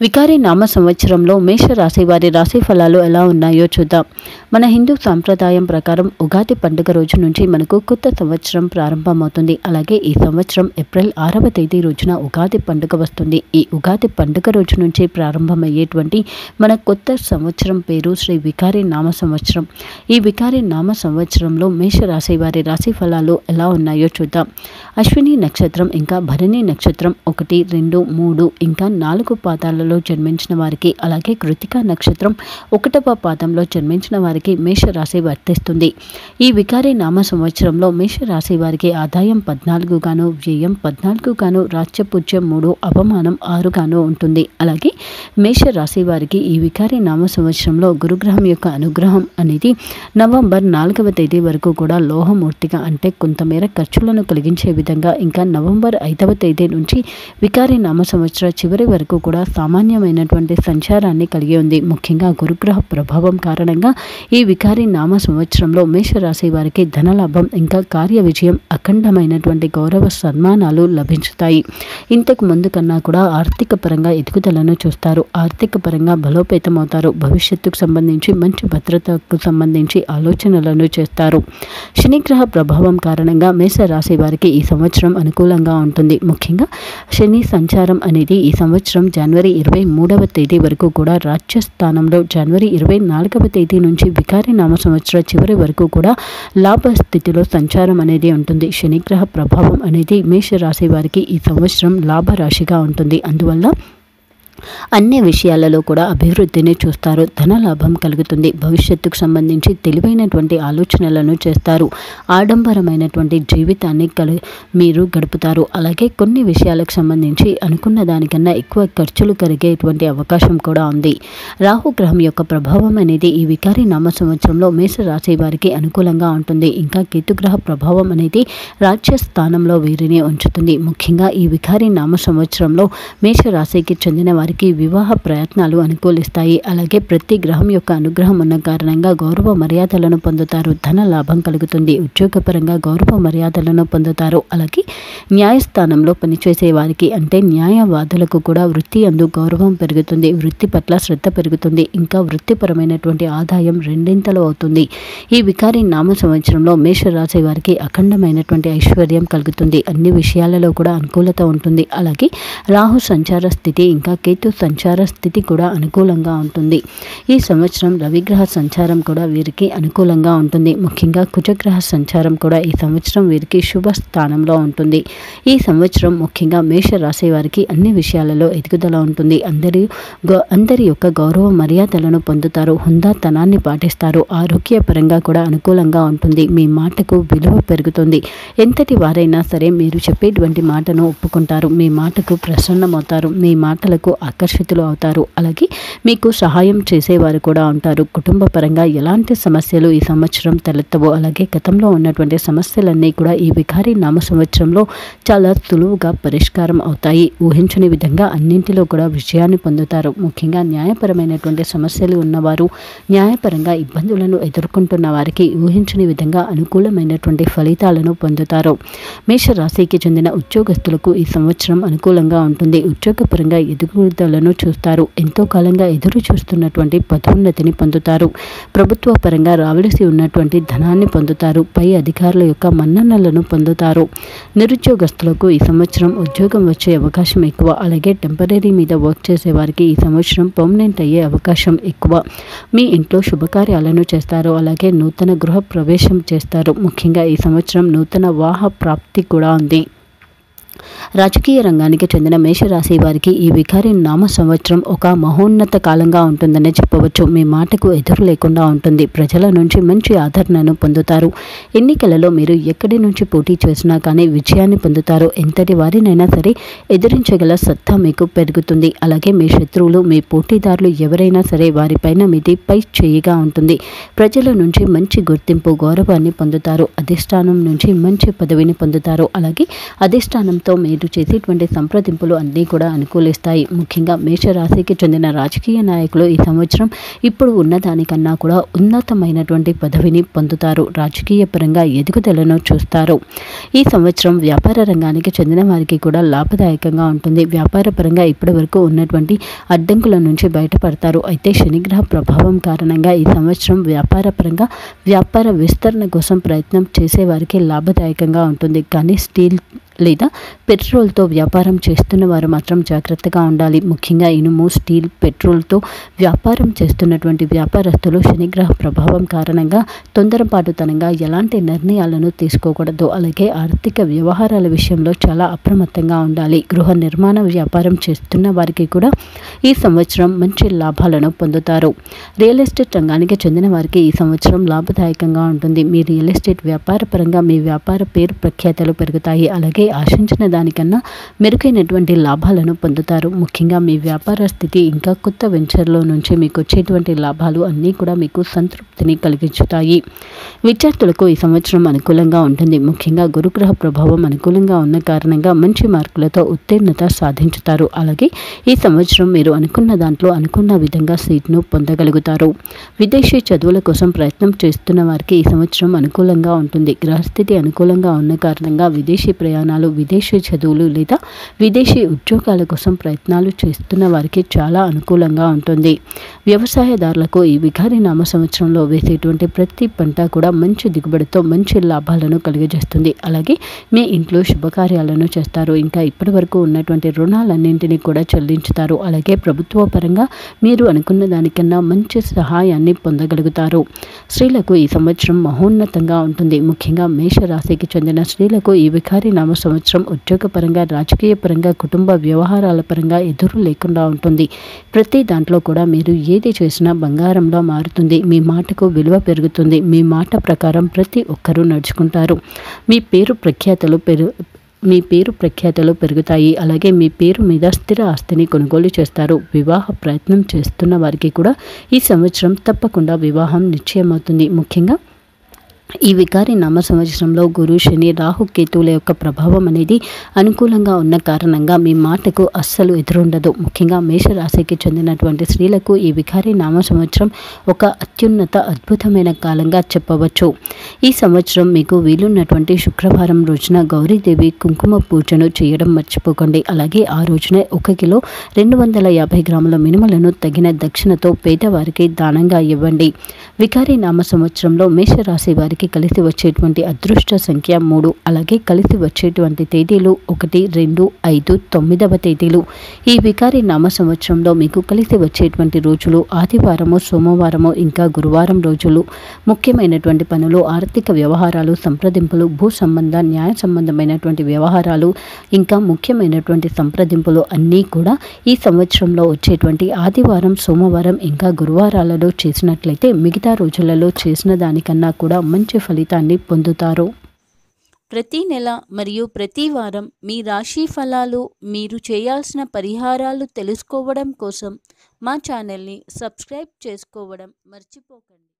వికారి నామ సంవత్సరంలో మేషరాశి వారి రాశి ఫలాలు ఎలా ఉన్నాయో చూద్దాం. మన హిందూ సాంప్రదాయం ప్రకారం ఉగాది పండుగ రోజు నుంచి మనకు కొత్త సంవత్సరం ప్రారంభమవుతుంది. అలాగే ఈ సంవత్సరం ఏప్రిల్ ఆరవ తేదీ రోజున ఉగాది పండుగ వస్తుంది. ఈ ఉగాది పండుగ రోజు నుంచి ప్రారంభమయ్యేటువంటి మన కొత్త సంవత్సరం పేరు శ్రీ వికారి నామ సంవత్సరం. ఈ వికారి నామ సంవత్సరంలో మేషరాశి వారి రాశి ఫలాలు ఎలా ఉన్నాయో చూద్దాం. అశ్విని నక్షత్రం ఇంకా భరణి నక్షత్రం ఒకటి రెండు మూడు ఇంకా నాలుగు పాదాలలో జన్మించిన వారికి అలాగే కృతికా నక్షత్రం ఒకటవ పాదంలో జన్మించిన వారికి మేషరాశి వర్తిస్తుంది. ఈ వికారి నామ సంవత్సరంలో మేషరాశి వారికి ఆదాయం పద్నాలుగు గాను వ్యయం పద్నాలుగు గాను రాజ్యపూజ్యం మూడు అవమానం ఆరు గాను ఉంటుంది. అలాగే మేషరాశి వారికి ఈ వికారి నామ సంవత్సరంలో గురుగ్రహం యొక్క అనుగ్రహం అనేది నవంబర్ నాలుగవ తేదీ వరకు కూడా లోహమూర్తిగా అంటే కొంతమేర ఖర్చులను కలిగించే విధంగా ఇంకా నవంబర్ ఐదవ తేదీ నుంచి వికారి నామ సంవత్సర చివరి వరకు కూడా సామాన్యమైనటువంటి సంచారాన్ని కలిగి ఉంది. ముఖ్యంగా గురుగ్రహ ప్రభావం కారణంగా ఈ వికారి నామ సంవత్సరంలో మేషరాశి వారికి ధనలాభం ఇంకా కార్య విజయం అఖండమైనటువంటి గౌరవ సన్మానాలు లభించుతాయి. ఇంతకు ముందు కన్నా కూడా ఆర్థిక పరంగా ఎదుగుదలను చూస్తారు. ఆర్థిక పరంగా బలోపేతమవుతారు. భవిష్యత్తుకు సంబంధించి మంచి భద్రతకు సంబంధించి ఆలోచనలను చేస్తారు. శనిగ్రహ ప్రభావం కారణంగా మేషరాశి వారికి ఈ సంవత్సరం అనుకూలంగా ఉంటుంది. ముఖ్యంగా శని సంచారం అనేది ఈ సంవత్సరం జనవరి ఇరవై మూడవ తేదీ వరకు కూడా రాజ్యస్థానంలో జనవరి ఇరవై నాలుగవ తేదీ నుంచి వికారి నామ సంవత్సర చివరి వరకు కూడా లాభ స్థితిలో సంచారం అనేది ఉంటుంది. శనిగ్రహ ప్రభావం అనేది మేషరాశి వారికి ఈ సంవత్సరం లాభరాశిగా ఉంటుంది. అందువల్ల అన్ని విషయాలలో కూడా అభివృద్ధిని చూస్తారు. ధన లాభం కలుగుతుంది. భవిష్యత్తుకు సంబంధించి తెలివైనటువంటి ఆలోచనలను చేస్తారు. ఆడంబరమైనటువంటి జీవితాన్ని కలి మీరు గడుపుతారు. అలాగే కొన్ని విషయాలకు సంబంధించి అనుకున్న దానికన్నా ఎక్కువ ఖర్చులు కలిగేటువంటి అవకాశం కూడా ఉంది. రాహుగ్రహం యొక్క ప్రభావం అనేది ఈ వికారి నామ సంవత్సరంలో మేషరాశి వారికి అనుకూలంగా ఉంటుంది. ఇంకా కేతుగ్రహ ప్రభావం అనేది రాజ్య స్థానంలో వీరిని ఉంచుతుంది. ముఖ్యంగా ఈ వికారి నామ సంవత్సరంలో మేషరాశికి చెందిన వారి వారికి వివాహ ప్రయత్నాలు అనుకూలిస్తాయి. అలాగే ప్రతి గ్రహం యొక్క అనుగ్రహం ఉన్న కారణంగా గౌరవ మర్యాదలను పొందుతారు. ధన లాభం కలుగుతుంది. ఉద్యోగపరంగా గౌరవ మర్యాదలను పొందుతారు. అలాగే న్యాయస్థానంలో పనిచేసే వారికి అంటే న్యాయవాదులకు కూడా వృత్తి అందు గౌరవం పెరుగుతుంది. వృత్తి పట్ల శ్రద్ధ పెరుగుతుంది. ఇంకా వృత్తిపరమైనటువంటి ఆదాయం రెండింతలు అవుతుంది. ఈ వికారి నామ సంవత్సరంలో మేషరాశి వారికి అఖండమైనటువంటి ఐశ్వర్యం కలుగుతుంది. అన్ని విషయాలలో కూడా అనుకూలత ఉంటుంది. అలాగే రాహు సంచార స్థితి ఇంకా రైతు సంచార స్థితి కూడా అనుకూలంగా ఉంటుంది. ఈ సంవత్సరం రవిగ్రహ సంచారం కూడా వీరికి అనుకూలంగా ఉంటుంది. ముఖ్యంగా కుజగ్రహ సంచారం కూడా ఈ సంవత్సరం వీరికి శుభ స్థానంలో ఉంటుంది. ఈ సంవత్సరం ముఖ్యంగా మేష రాశి వారికి అన్ని విషయాలలో ఎదుగుదల ఉంటుంది. అందరి అందరి యొక్క గౌరవ మర్యాదలను పొందుతారు. హుందాతనాన్ని పాటిస్తారు. ఆరోగ్యపరంగా కూడా అనుకూలంగా ఉంటుంది. మీ మాటకు విలువ పెరుగుతుంది. ఎంతటి వారైనా సరే మీరు చెప్పేటువంటి మాటను ఒప్పుకుంటారు. మీ మాటకు ప్రసన్నమవుతారు. మీ మాటలకు ఆకర్షితులు అవుతారు. అలాగే మీకు సహాయం చేసేవారు కూడా ఉంటారు. కుటుంబ పరంగా ఎలాంటి సమస్యలు ఈ సంవత్సరం తలెత్తవు అలాగే గతంలో ఉన్నటువంటి సమస్యలన్నీ కూడా ఈ వికారి నామ సంవత్సరంలో చాలా సులువుగా పరిష్కారం అవుతాయి. ఊహించని విధంగా అన్నింటిలో కూడా విజయాన్ని పొందుతారు. ముఖ్యంగా న్యాయపరమైనటువంటి సమస్యలు ఉన్నవారు న్యాయపరంగా ఇబ్బందులను ఎదుర్కొంటున్న వారికి ఊహించని విధంగా అనుకూలమైనటువంటి ఫలితాలను పొందుతారు. మేషరాశికి చెందిన ఉద్యోగస్తులకు ఈ సంవత్సరం అనుకూలంగా ఉంటుంది. ఉద్యోగపరంగా ఎదుగుదలను చూస్తారు. ఎంతో కాలంగా ఎదురు చూస్తున్నటువంటి పదోన్నతిని పొందుతారు. ప్రభుత్వ పరంగా రావలసి ఉన్నటువంటి ధనాన్ని పొందుతారు. పై అధికారుల యొక్క మన్ననలను పొందుతారు. నిరుద్యోగస్తులకు ఈ సంవత్సరం ఉద్యోగం వచ్చే అవకాశం ఎక్కువ. అలాగే టెంపరీ మీద వర్క్ చేసే వారికి ఈ సంవత్సరం పర్మనెంట్ అయ్యే అవకాశం ఎక్కువ. మీ ఇంట్లో శుభకార్యాలను చేస్తారు. అలాగే నూతన గృహ ప్రవేశం చేస్తారు. ముఖ్యంగా ఈ సంవత్సరం నూతన వాహ ప్రాప్తి కూడా ఉంది. రాజకీయ రంగానికి చెందిన మేషరాశి వారికి ఈ వికారి నామ సంవత్సరం ఒక మహోన్నత కాలంగా ఉంటుందనే చెప్పవచ్చు. మీ మాటకు ఎదురు లేకుండా ఉంటుంది. ప్రజల నుంచి మంచి ఆదరణను పొందుతారు. ఎన్నికలలో మీరు ఎక్కడి నుంచి పోటీ చేసినా కానీ విజయాన్ని పొందుతారు. ఎంతటి వారినైనా సరే ఎదిరించగల సత్తా మీకు పెరుగుతుంది. అలాగే మీ శత్రువులు మీ పోటీదారులు ఎవరైనా సరే వారిపైన మీది పై చేయిగా ఉంటుంది. ప్రజల నుంచి మంచి గుర్తింపు గౌరవాన్ని పొందుతారు. అధిష్టానం నుంచి మంచి పదవిని పొందుతారు. అలాగే అధిష్టానంతో వారితో మీరు చేసేటువంటి సంప్రదింపులు అన్నీ కూడా అనుకూలిస్తాయి. ముఖ్యంగా మేషరాశికి చెందిన రాజకీయ నాయకులు ఈ సంవత్సరం ఇప్పుడు ఉన్నదానికన్నా కూడా ఉన్నతమైనటువంటి పదవిని పొందుతారు. రాజకీయ పరంగా ఎదుగుదలను చూస్తారు. ఈ సంవత్సరం వ్యాపార రంగానికి చెందిన వారికి కూడా లాభదాయకంగా ఉంటుంది. వ్యాపార పరంగా ఇప్పటి వరకు ఉన్నటువంటి అడ్డంకుల నుంచి బయటపడతారు. అయితే శనిగ్రహ ప్రభావం కారణంగా ఈ సంవత్సరం వ్యాపార పరంగా వ్యాపార విస్తరణ కోసం ప్రయత్నం చేసే వారికి లాభదాయకంగా ఉంటుంది. కానీ స్టీల్ లేదా పెట్రోల్తో వ్యాపారం చేస్తున్న వారు మాత్రం జాగ్రత్తగా ఉండాలి. ముఖ్యంగా ఇనుము స్టీల్ పెట్రోల్తో వ్యాపారం చేస్తున్నటువంటి వ్యాపారస్తులు శనిగ్రహ ప్రభావం కారణంగా తొందరపాటుతనంగా ఎలాంటి నిర్ణయాలను తీసుకోకూడదు. అలాగే ఆర్థిక వ్యవహారాల విషయంలో చాలా అప్రమత్తంగా ఉండాలి. గృహ నిర్మాణ వ్యాపారం చేస్తున్న వారికి కూడా ఈ సంవత్సరం మంచి లాభాలను పొందుతారు. రియల్ ఎస్టేట్ రంగానికి చెందిన వారికి ఈ సంవత్సరం లాభదాయకంగా ఉంటుంది. మీ రియల్ ఎస్టేట్ వ్యాపార పరంగా మీ వ్యాపార పేరు ప్రఖ్యాతలు పెరుగుతాయి. అలాగే ఆశించిన దానికన్నా మెరుగైనటువంటి లాభాలను పొందుతారు. ముఖ్యంగా మీ వ్యాపార స్థితి ఇంకా కొత్త వెంచర్లో నుంచి మీకు వచ్చేటువంటి లాభాలు అన్నీ కూడా మీకు సంతృప్తిని కలిగించుతాయి. విద్యార్థులకు ఈ సంవత్సరం అనుకూలంగా ఉంటుంది. ముఖ్యంగా గురుగ్రహ ప్రభావం అనుకూలంగా ఉన్న కారణంగా మంచి మార్కులతో ఉత్తీర్ణత సాధించుతారు. అలాగే ఈ సంవత్సరం మీరు అనుకున్న దాంట్లో అనుకున్న విధంగా సీట్ను పొందగలుగుతారు. విదేశీ చదువుల కోసం ప్రయత్నం చేస్తున్న వారికి ఈ సంవత్సరం అనుకూలంగా ఉంటుంది. గ్రహస్థితి అనుకూలంగా ఉన్న కారణంగా విదేశీ ప్రయాణాలు విదేశీ చదువులు లేదా విదేశీ ఉద్యోగాల కోసం ప్రయత్నాలు చేస్తున్న వారికి చాలా అనుకూలంగా ఉంటుంది. వ్యవసాయదారులకు ఈ విఘారి నామ సంవత్సరంలో వేసేటువంటి ప్రతి పంట కూడా మంచి దిగుబడితో మంచి లాభాలను కలిగజేస్తుంది. అలాగే మీ ఇంట్లో శుభకార్యాలను చేస్తారు. ఇంకా ఇప్పటి వరకు ఉన్నటువంటి రుణాలన్నింటినీ కూడా చెల్లించుతారు. అలాగే ప్రభుత్వ పరంగా మీరు అనుకున్న దానికన్నా మంచి సహాయాన్ని పొందగలుగుతారు. స్త్రీలకు ఈ సంవత్సరం మహోన్నతంగా ఉంటుంది. ముఖ్యంగా మేషరాశికి చెందిన స్త్రీలకు ఈ వికారి నామ సంవత్సరం ఉద్యోగపరంగా రాజకీయ పరంగా కుటుంబ వ్యవహారాల పరంగా ఎదురు లేకుండా ఉంటుంది. ప్రతి దాంట్లో కూడా మీరు ఏది చేసినా బంగారంలో మారుతుంది. మీ మాటకు విలువ పెరుగుతుంది. మీ మాట ప్రకారం ప్రతి ఒక్కరూ నడుచుకుంటారు. మీ పేరు ప్రఖ్యాతలు పెరు మీ పేరు ప్రఖ్యాతలు పెరుగుతాయి. అలాగే మీ పేరు మీద స్థిర ఆస్తిని కొనుగోలు చేస్తారు. వివాహ ప్రయత్నం చేస్తున్న వారికి కూడా ఈ సంవత్సరం తప్పకుండా వివాహం నిశ్చయమవుతుంది. ముఖ్యంగా ఈ వికారి నామ సంవత్సరంలో గురు శని రాహు కేతువుల యొక్క ప్రభావం అనేది అనుకూలంగా ఉన్న కారణంగా మీ మాటకు అస్సలు ఎదురుండదు. ముఖ్యంగా మేషరాశికి చెందినటువంటి స్త్రీలకు ఈ వికారి నామ సంవత్సరం ఒక అత్యున్నత అద్భుతమైన కాలంగా చెప్పవచ్చు. ఈ సంవత్సరం మీకు వీలున్నటువంటి శుక్రవారం రోజున గౌరీదేవి కుంకుమ పూజను చేయడం మర్చిపోకండి. అలాగే ఆ రోజున ఒక కిలో రెండు వందల యాభై గ్రాముల మినుములను తగిన దక్షిణతో పేదవారికి దానంగా ఇవ్వండి. వికారి నామ సంవత్సరంలో మేషరాశి వారికి కలిసి వచ్చేటువంటి అదృష్ట సంఖ్య మూడు. అలాగే కలిసి వచ్చేటువంటి తేదీలు ఒకటి రెండు ఐదు తొమ్మిదవ తేదీలు. ఈ వికారి నామ సంవత్సరంలో మీకు కలిసి వచ్చేటువంటి రోజులు ఆదివారము సోమవారము ఇంకా గురువారం రోజులు. ముఖ్యమైనటువంటి పనులు ఆర్థిక వ్యవహారాలు సంప్రదింపులు భూ సంబంధ న్యాయ సంబంధమైనటువంటి వ్యవహారాలు ఇంకా ముఖ్యమైనటువంటి సంప్రదింపులు అన్నీ కూడా ఈ సంవత్సరంలో వచ్చేటువంటి ఆదివారం సోమవారం ఇంకా గురువారాలలో చేసినట్లయితే మిగతా రోజులలో చేసిన దానికన్నా కూడా మంచి మంచి ఫలితాన్ని పొందుతారు. ప్రతి నెల మరియు ప్రతి వారం మీ రాశి ఫలాలు మీరు చేయాల్సిన పరిహారాలు తెలుసుకోవడం కోసం మా ఛానల్ని సబ్స్క్రైబ్ చేసుకోవడం మర్చిపోకండి.